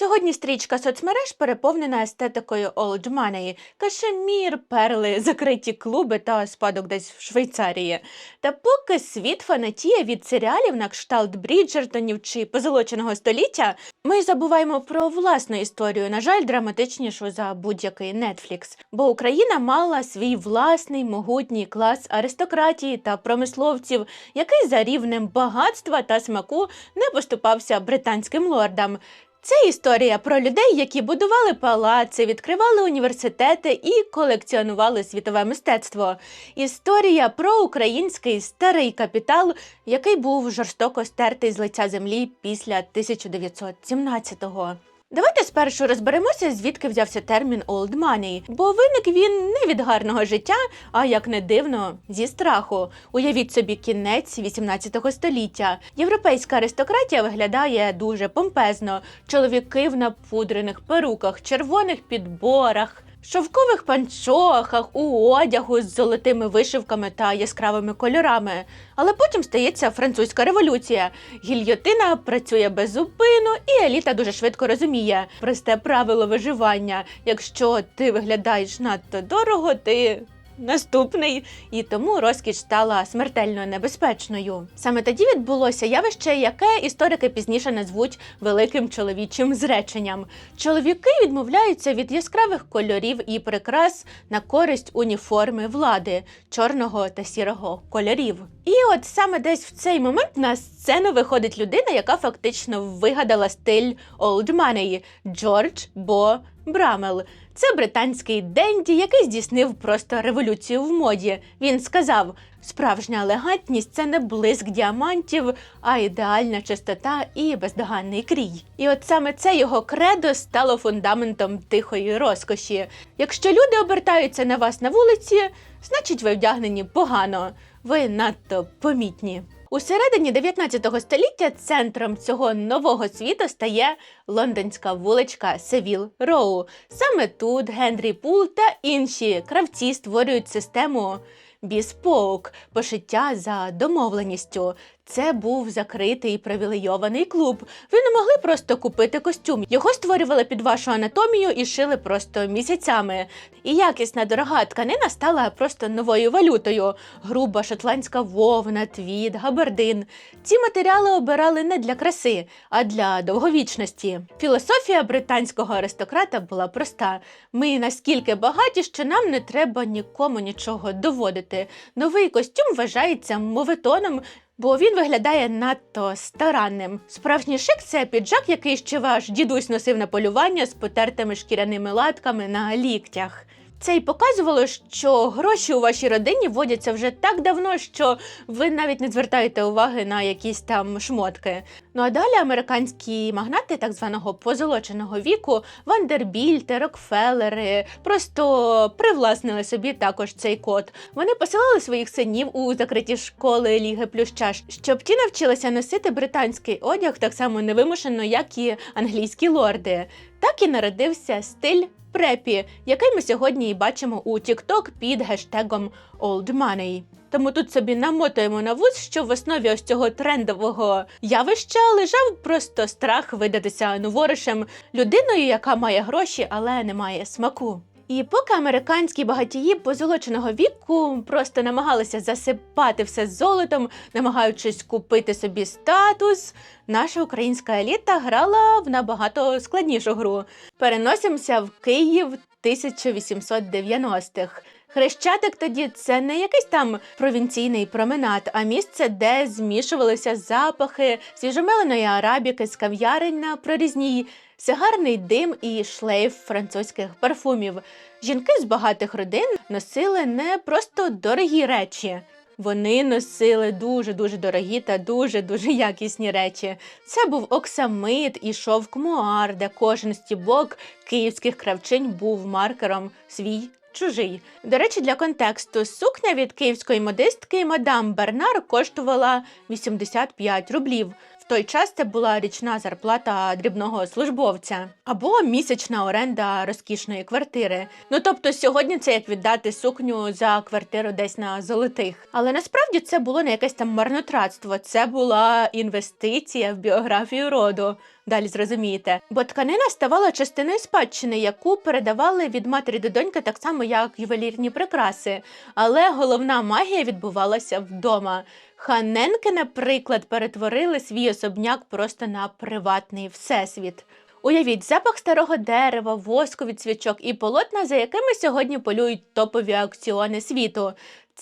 Сьогодні стрічка соцмереж переповнена естетикою Money, кашемір, перли, закриті клуби та спадок десь в Швейцарії. Та поки світ фанатіє від серіалів на кшталт Бріджертонів чи позолоченого століття, ми забуваємо про власну історію, на жаль, драматичнішу за будь-який Netflix. Бо Україна мала свій власний могутній клас аристократії та промисловців, який за рівнем багатства та смаку не поступався британським лордам. Це історія про людей, які будували палаци, відкривали університети і колекціонували світове мистецтво. Історія про український старий капітал, який був жорстоко стертий з лиця землі після 1917-го. Давайте спершу розберемося, звідки взявся термін «old money», бо виник він не від гарного життя, а як не дивно, зі страху. Уявіть собі кінець 18 століття. Європейська аристократія виглядає дуже помпезно. Чоловіки в напудрених перуках, червоних підборах. Шовкових панчохах, у одягу з золотими вишивками та яскравими кольорами. Але потім стається французька революція. Гільйотина працює без зупину, і еліта дуже швидко розуміє просте правило виживання. Якщо ти виглядаєш надто дорого, ти наступний, і тому розкіш стала смертельно небезпечною. Саме тоді відбулося явище, яке історики пізніше назвуть великим чоловічим зреченням. Чоловіки відмовляються від яскравих кольорів і прикрас на користь уніформи влади чорного та сірого кольорів. І от саме десь в цей момент на сцену виходить людина, яка фактично вигадала стиль Old Money – Джордж Бо Брамел. Це британський денді, який здійснив просто революцію в моді. Він сказав: справжня елегантність це не блиск діамантів, а ідеальна чистота і бездоганний крій. І от саме це його кредо стало фундаментом тихої розкоші. Якщо люди обертаються на вас на вулиці, значить ви вдягнені погано, ви надто помітні. У середині 19 століття центром цього нового світу стає лондонська вуличка Севіл Роу. Саме тут Генрі Пул та інші кравці створюють систему Біспоук пошиття за домовленістю. Це був закритий привілейований клуб. Ви не могли просто купити костюм. Його створювали під вашу анатомію і шили просто місяцями. І якісна дорога тканина стала просто новою валютою. Груба шотландська вовна, твід, габардин. Ці матеріали обирали не для краси, а для довговічності. Філософія британського аристократа була проста: ми наскільки багаті, що нам не треба нікому нічого доводити. Новий костюм вважається моветоном. Бо він виглядає надто старанним. Справжній шик це піджак, який ще ваш дідусь носив на полювання з потертими шкіряними латками на ліктях. Це й показувало, що гроші у вашій родині водяться вже так давно, що ви навіть не звертаєте уваги на якісь там шмотки. Ну а далі американські магнати так званого позолоченого віку, Вандербільти, Рокфеллери просто привласнили собі також цей код. Вони посилали своїх синів у закриті школи Ліги Плюща, щоб ті навчилися носити британський одяг так само невимушено, як і англійські лорди. Так і народився стиль препі, який ми сьогодні і бачимо у TikTok під гештегом Old Money. Тому тут собі намотуємо на вуз, що в основі ось цього трендового явища лежав просто страх видатися новоришем, людиною, яка має гроші, але не має смаку. І поки американські багатії позолоченого віку просто намагалися засипати все золотом, намагаючись купити собі статус, наша українська еліта грала в набагато складнішу гру. Переносимося в Київ 1890-х. Хрещатик тоді це не якийсь там провінційний променад, а місце, де змішувалися запахи свіжомеленої арабіки з кав'ярень на прорізній, сигарний дим і шлейф французьких парфумів. Жінки з багатих родин носили не просто дорогі речі. Вони носили дуже дуже дорогі та дуже дуже якісні речі. Це був оксамит і шовк муар, де кожен стібок київських кравчинь був маркером свій чужий. До речі, для контексту сукня від київської модистки мадам Бернар коштувала 85 рублів. Той час це була річна зарплата дрібного службовця або місячна оренда розкішної квартири. Ну тобто сьогодні це як віддати сукню за квартиру десь на золотих. Але насправді це було не якесь там марнотратство, це була інвестиція в біографію роду. Далі зрозумієте, бо тканина ставала частиною спадщини, яку передавали від матері до доньки, так само як ювелірні прикраси. Але головна магія відбувалася вдома. Ханенки, наприклад, перетворили свій особняк просто на приватний всесвіт. Уявіть запах старого дерева, воску від свічок і полотна, за якими сьогодні полюють топові аукціони світу.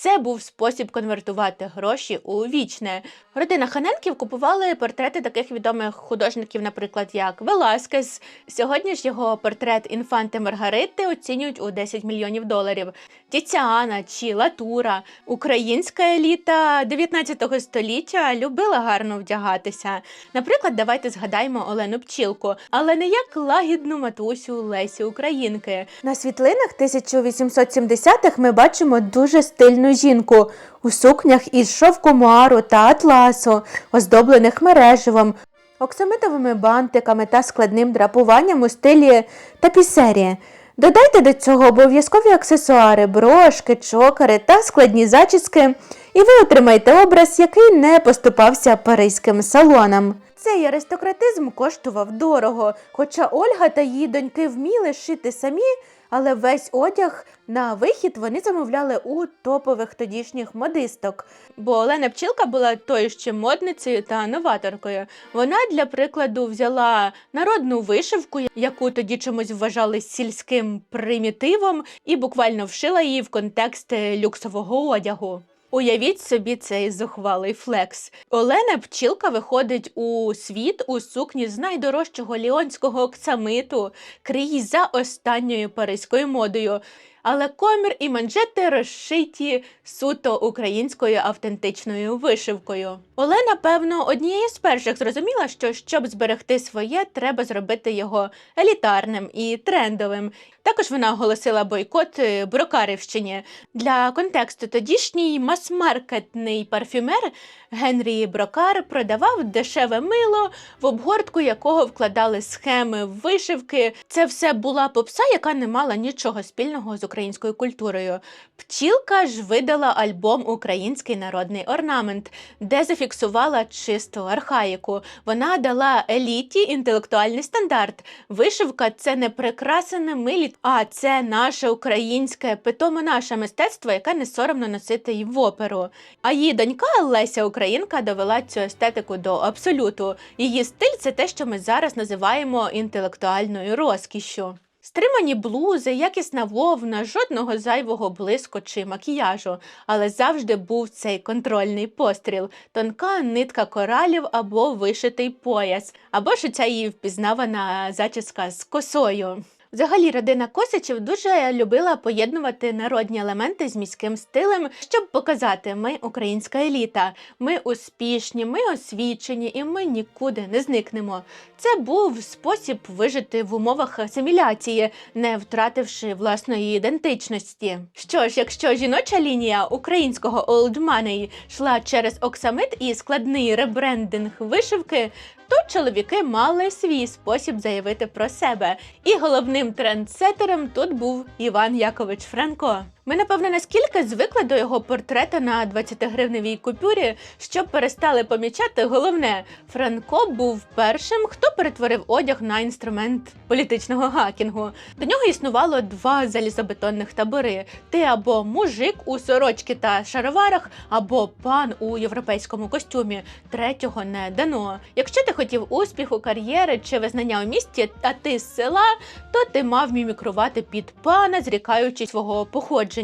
Це був спосіб конвертувати гроші у вічне. Родина Ханенків купували портрети таких відомих художників, наприклад, як Веласкес. Сьогодні ж його портрет інфанти Маргарити оцінюють у 10 мільйонів доларів. Тіціана чи Латура. Українська еліта 19 століття любила гарно вдягатися. Наприклад, давайте згадаємо Олену Пчілку, але не як лагідну матусю Лесі Українки. На світлинах 1870-х ми бачимо дуже стильну жінку у сукнях із шовку муару та атласу, оздоблених мереживом, оксамитовими бантиками та складним драпуванням у стилі тапісерії. Додайте до цього обов'язкові аксесуари, брошки, чокери та складні зачіски, і ви отримаєте образ, який не поступався паризьким салонам. Цей аристократизм коштував дорого, хоча Ольга та її доньки вміли шити самі, але весь одяг на вихід вони замовляли у топових тодішніх модисток. Бо Олена Пчілка була тою ще модницею та новаторкою. Вона для прикладу взяла народну вишивку, яку тоді чомусь вважали сільським примітивом, і буквально вшила її в контекст люксового одягу. Уявіть собі цей зухвалий флекс. Олена Пчілка виходить у світ у сукні з найдорожчого ліонського оксамиту, крізь за останньою паризькою модою. Але комір і манжети розшиті суто українською автентичною вишивкою. Олена, певно, однією з перших зрозуміла, що щоб зберегти своє, треба зробити його елітарним і трендовим. Також вона оголосила бойкот е, Брокарівщині. Для контексту тодішній мас-маркетний парфюмер Генрі Брокар продавав дешеве мило, в обгортку якого вкладали схеми вишивки. Це все була попса, яка не мала нічого спільного з українською культурою. Пчілка ж видала альбом Український народний орнамент, де зафіксувала чисту архаїку. Вона дала еліті інтелектуальний стандарт. Вишивка це не прикраси на милі, а це наше українське, питомо наше мистецтво, яке не соромно носити й в оперу. А її донька Леся Українка довела цю естетику до абсолюту. Її стиль це те, що ми зараз називаємо інтелектуальною розкішшю. Стримані блузи, якісна вовна, жодного зайвого блиску чи макіяжу, але завжди був цей контрольний постріл, тонка нитка коралів або вишитий пояс, або ж ця її впізнавана зачіска з косою. Взагалі, родина Косичів дуже любила поєднувати народні елементи з міським стилем, щоб показати, ми українська еліта, ми успішні, ми освічені і ми нікуди не зникнемо. Це був спосіб вижити в умовах асиміляції, не втративши власної ідентичності. Що ж, якщо жіноча лінія українського Old Money йшла через оксамит і складний ребрендинг вишивки, то чоловіки мали свій спосіб заявити про себе. І головним трендсетером тут був Іван Якович Франко. Ми, напевно, наскільки звикли до його портрета на 20-гривневій купюрі, що перестали помічати головне, Франко був першим, хто перетворив одяг на інструмент політичного гакінгу. До нього існувало два залізобетонних табори: ти або мужик у сорочці та шароварах, або пан у європейському костюмі. Третього не дано. Якщо ти хотів успіху, кар'єри чи визнання у місті, а ти з села, то ти мав мімікрувати під пана, зрікаючись свого походження.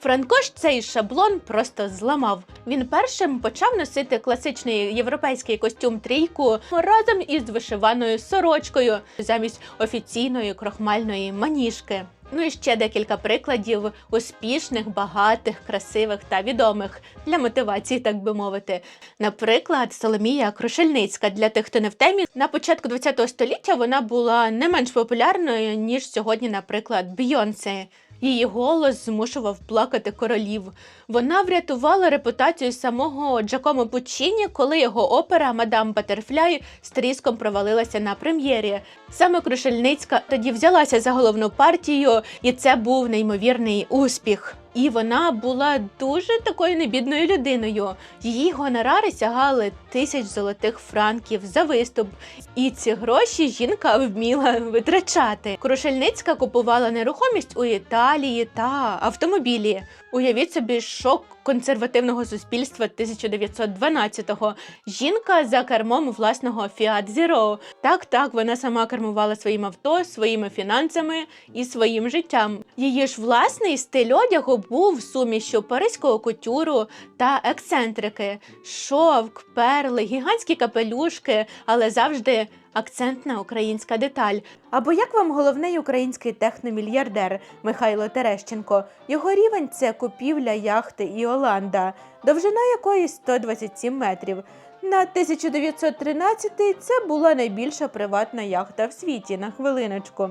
Франко ж цей шаблон просто зламав. Він першим почав носити класичний європейський костюм трійку разом із вишиваною сорочкою замість офіційної крохмальної маніжки. Ну і ще декілька прикладів успішних, багатих, красивих та відомих для мотивації, так би мовити. Наприклад, Соломія Крушельницька. Для тих, хто не в темі, на початку ХХ століття вона була не менш популярною ніж сьогодні, наприклад, Бйонсе. Її голос змушував плакати королів. Вона врятувала репутацію самого Джакомо Пуччіні, коли його опера Мадам Батерфляй з тріском провалилася на прем'єрі. Саме Крушельницька тоді взялася за головну партію, і це був неймовірний успіх. І вона була дуже такою небідною людиною. Її гонорари сягали тисяч золотих франків за виступ, і ці гроші жінка вміла витрачати. Крушельницька купувала нерухомість у Італії та автомобілі. Уявіть собі шок консервативного суспільства 1912-го. Жінка за кермом власного Fiat Zero. Так, так, вона сама кермувала своїм авто, своїми фінансами і своїм життям. Її ж власний стиль одягу був сумішю паризького кутюру та ексцентрики, шовк, перли, гігантські капелюшки, але завжди акцентна українська деталь. Або як вам головний український техномільярдер Михайло Терещенко? Його рівень це купівля яхти Іоланда, довжина якої 127 метрів. На 1913 це була найбільша приватна яхта в світі на хвилиночку.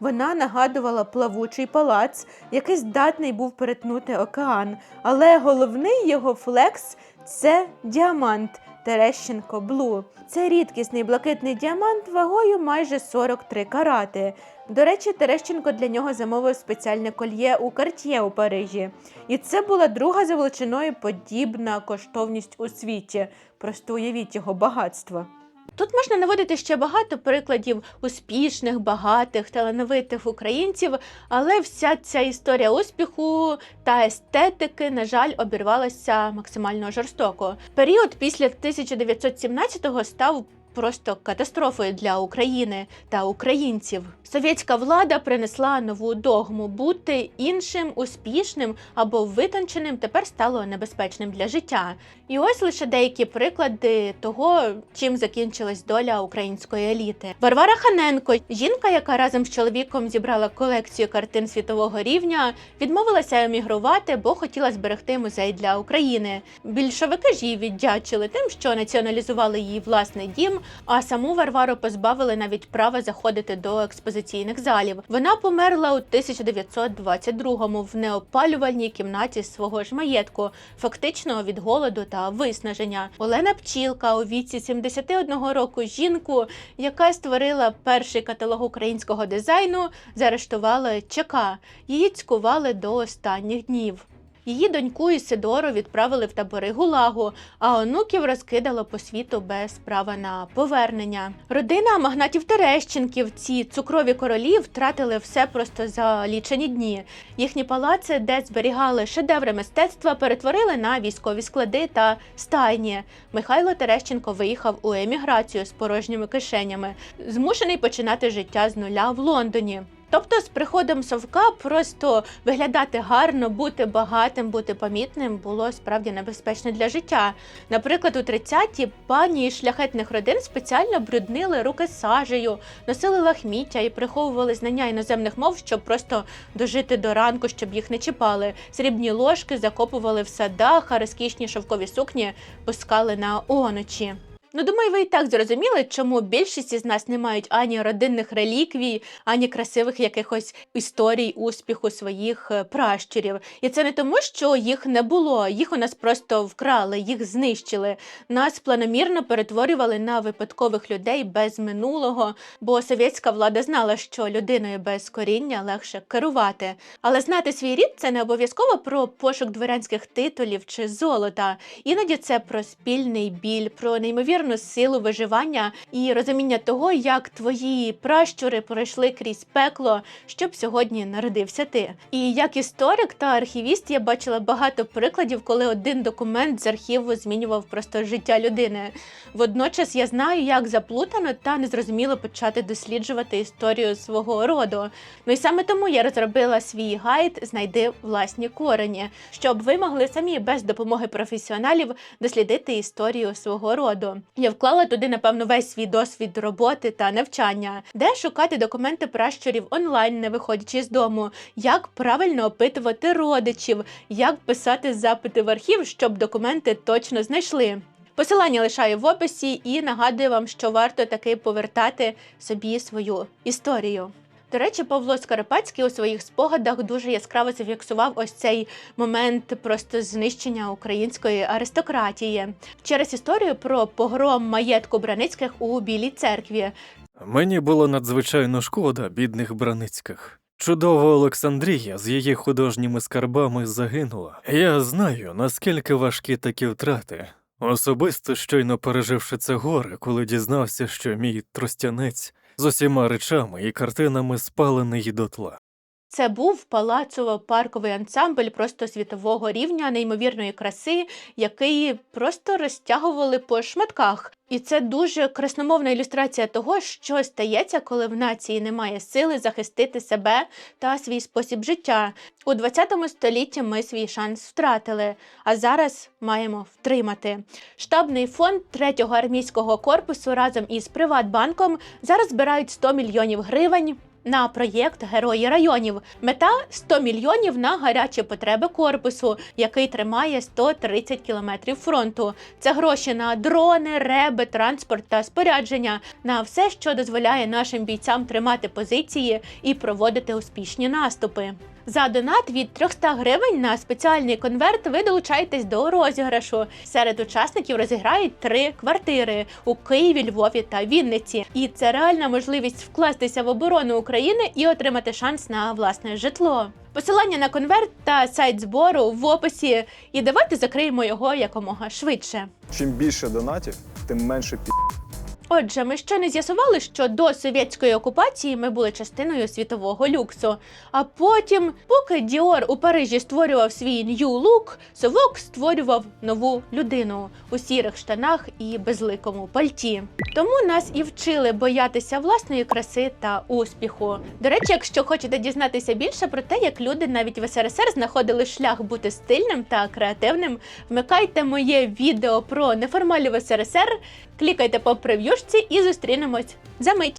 Вона нагадувала плавучий палац, який здатний був перетнути океан. Але головний його флекс це діамант Терещенко Блу. Це рідкісний блакитний діамант вагою майже 43 карати. До речі, Терещенко для нього замовив спеціальне кольє у Карт'є у Парижі. І це була друга за величиною подібна коштовність у світі. Просто уявіть його багатство. Тут можна наводити ще багато прикладів успішних, багатих, талановитих українців, але вся ця історія успіху та естетики, на жаль, обірвалася максимально жорстоко. Період після 1917-го став просто катастрофою для України та українців. Совєтська влада принесла нову догму бути іншим, успішним або витонченим тепер стало небезпечним для життя. І ось лише деякі приклади того, чим закінчилась доля української еліти. Варвара Ханенко, жінка, яка разом з чоловіком зібрала колекцію картин світового рівня, відмовилася емігрувати, бо хотіла зберегти музей для України. Більшовики ж її віддячили тим, що націоналізували її власний дім, а саму Варвару позбавили навіть права заходити до експозиційних залів. Вона померла у 1922-му в неопалювальній кімнаті свого ж маєтку, фактично від голоду та виснаження. Олена Пчілка у віці 71 року жінку, яка створила перший каталог українського дизайну, заарештували ЧК. Її цькували до останніх днів. Її доньку Ісидору відправили в табори Гулагу, а онуків розкидало по світу без права на повернення. Родина магнатів Терещенків, ці цукрові королі, втратили все просто за лічені дні. Їхні палаци, де зберігали шедеври мистецтва, перетворили на військові склади та стайні. Михайло Терещенко виїхав у еміграцію з порожніми кишенями, змушений починати життя з нуля в Лондоні. Тобто, з приходом совка просто виглядати гарно, бути багатим, бути помітним було справді небезпечно для життя. Наприклад, у 30-ті пані шляхетних родин спеціально бруднили руки сажею, носили лахміття і приховували знання іноземних мов, щоб просто дожити до ранку, щоб їх не чіпали. Срібні ложки закопували в садах, а розкішні шовкові сукні пускали на оночі. Ну, думаю, ви і так зрозуміли, чому більшість із нас не мають ані родинних реліквій, ані красивих якихось історій успіху своїх е, пращурів. І це не тому, що їх не було, їх у нас просто вкрали, їх знищили. Нас планомірно перетворювали на випадкових людей без минулого, бо совєтська влада знала, що людиною без коріння легше керувати. Але знати свій рід це не обов'язково про пошук дворянських титулів чи золота. Іноді це про спільний біль, про неймовірну силу виживання і розуміння того, як твої пращури пройшли крізь пекло, щоб сьогодні народився ти. І як історик та архівіст я бачила багато прикладів, коли один документ з архіву змінював просто життя людини. Водночас я знаю, як заплутано та незрозуміло почати досліджувати історію свого роду. Ну і саме тому я розробила свій гайд Знайди власні корені, щоб ви могли самі без допомоги професіоналів дослідити історію свого роду. Я вклала туди, напевно, весь свій досвід роботи та навчання, де шукати документи пращурів онлайн, не виходячи з дому, як правильно опитувати родичів, як писати запити в архів, щоб документи точно знайшли. Посилання лишаю в описі і нагадую вам, що варто таки повертати собі свою історію. До речі, Павло Скарпатський у своїх спогадах дуже яскраво зафіксував ось цей момент просто знищення української аристократії через історію про погром маєтку Браницьких у Білій церкві. Мені було надзвичайно шкода бідних браницьких. Чудова Олександрія з її художніми скарбами загинула. Я знаю, наскільки важкі такі втрати. Особисто щойно переживши це горе, коли дізнався, що мій тростянець з усіма речами і картинами спалений дотла. Це був палацово-парковий ансамбль просто світового рівня, неймовірної краси, який просто розтягували по шматках. І це дуже красномовна ілюстрація того, що стається, коли в нації немає сили захистити себе та свій спосіб життя. У 20 столітті ми свій шанс втратили, а зараз маємо втримати. Штабний фонд 3-го армійського корпусу разом із Приватбанком зараз збирають 100 мільйонів гривень на проєкт Герої районів. Мета 100 мільйонів на гарячі потреби корпусу, який тримає 130 кілометрів фронту. Це гроші на дрони, реби, транспорт та спорядження, на все, що дозволяє нашим бійцям тримати позиції і проводити успішні наступи. За донат від 300 гривень на спеціальний конверт ви долучаєтесь до розіграшу. Серед учасників розіграють три квартири у Києві, Львові та Вінниці. І це реальна можливість вкластися в оборону України і отримати шанс на власне житло. Посилання на конверт та сайт збору в описі. І давайте закриємо його якомога швидше. Чим більше донатів, тим менше пі. Отже, ми ще не з'ясували, що до совєтської окупації ми були частиною світового люксу. А потім, поки Діор у Парижі створював свій New Look, Совок створював нову людину у сірих штанах і безликому пальті. Тому нас і вчили боятися власної краси та успіху. До речі, якщо хочете дізнатися більше про те, як люди навіть в СРСР знаходили шлях бути стильним та креативним, вмикайте моє відео про неформалів СРСР, клікайте по прев'юшці і зустрінемось за мить.